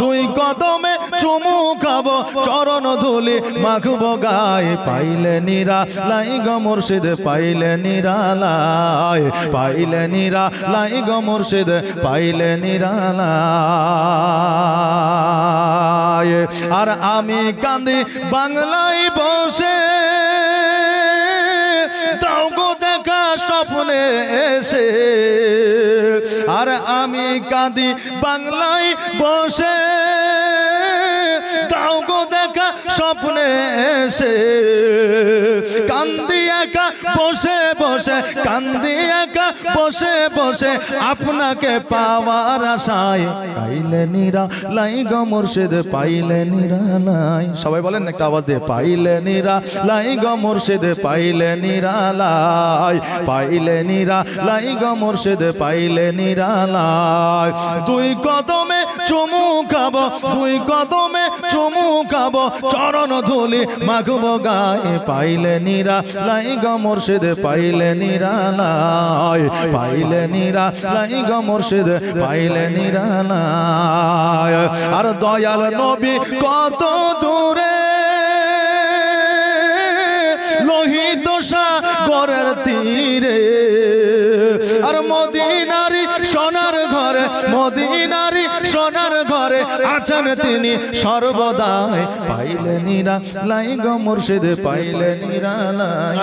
দুই কদমে চুমু খাব, চরণ ধুলি মাখব গায়ে। পাইলে নিরা লাই গ মুর্শিদ, পাইলে নিরা লাই। পাইলে নিরা লাই গ মুর্শিদ, পাইলে নিরা লাই। আর আমি কান্দি বাংলায় বসে, দাও গো দেখা স্বপ্নে এসে। আর আমি কাঁদি বাংলায় বসে। দাও গো দেখা স্বপ্নে এসে। কান্দি একা বসে বসে, কান্দি একা বসে বসে, আপনাকে পাওয়ার আশায় পাইলে নিরা লাই গো মুর্শিদ, পাইলে নিরা লাই। সবাই বলেন একটা আওয়াজ দিয়ে, পাইলে নিরা লাই গো মুর্শিদ, পাইলে নিরা লাই। পাইলে নিরা লাই গো মুর্শিদ, পাইলে নিরা লাই। দুই কদমে চুমু খাব, দুই কদমে চুমু খাব, চরণ ধুলি মাখব গায়ে, পাইলে নিরা লাই পাইলে পাইলে নিরা লাই পাইলে আর দয়াল নবী কত দূরে, লোহিত সাগরের তীরে। আর মদিনারি ঘরে মদিনারি সোনার ঘরে আছেন তিনি সর্বদাই। পাইলে নিরা লাই গো মুর্শিদ পাইলে নিরা লাই।